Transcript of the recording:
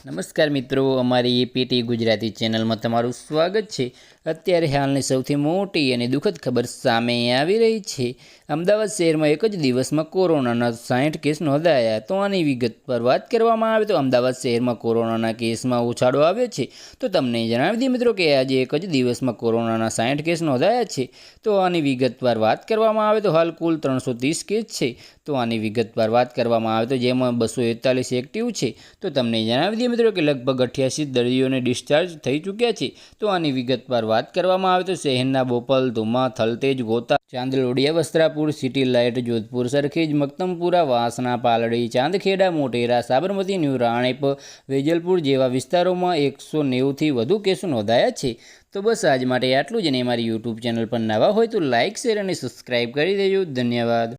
નમસ્કાર મિત્રો, અમારી એપીટી ગુજરાતી ચેનલમાં તમારું સ્વાગત છે. અત્યારે હાલની સૌથી મોટી અને દુઃખદ ખબર સામે આવી રહી છે. અમદાવાદ શહેરમાં એક જ દિવસમાં કોરોનાના સાઠ કેસ નોંધાયા. તો આની વિગત પર વાત કરવામાં આવે તો અમદાવાદ શહેરમાં કોરોનાના કેસમાં ઉછાળો આવ્યો છે. તો તમને જણાવી દઈએ મિત્રો કે આજે એક જ દિવસમાં કોરોનાના સાઠ કેસ નોંધાયા છે. તો આની વિગતવાર વાત કરવામાં આવે તો હાલ કુલ ત્રણસો ત્રીસ કેસ છે. તો આની વિગતવાર વાત કરવામાં આવે તો જેમાં બસો એકતાલીસ એક્ટિવ છે. તો તમને જણાવી દઈએ મિત્રો, કે લગભગ અઠ્યાસી દર્દીઓને ડિસ્ચાર્જ થઈ ચૂક્યા છે. તો આની વિગતવાર વાત કરવામાં આવે તો શહેરના Bopal Ghuma Thaltej, Gota Chandlodiya Vastrapur, city light, Jodhpur, Sarkhej, Maktampura, Vasna, Paldi, Chandkheda, Motera, Sabarmati, new Ranip, Vejalpur જેવા વિસ્તારોમાં એકસો નેવુંથી વધુ કેસો નોંધાયા છે. તો બસ આજ માટે આટલું જ અને મારી યુટ્યુબ ચેનલ પર નવા હોય તો લાઇક, શેર અને સબસ્ક્રાઇબ કરી દેજો. ધન્યવાદ.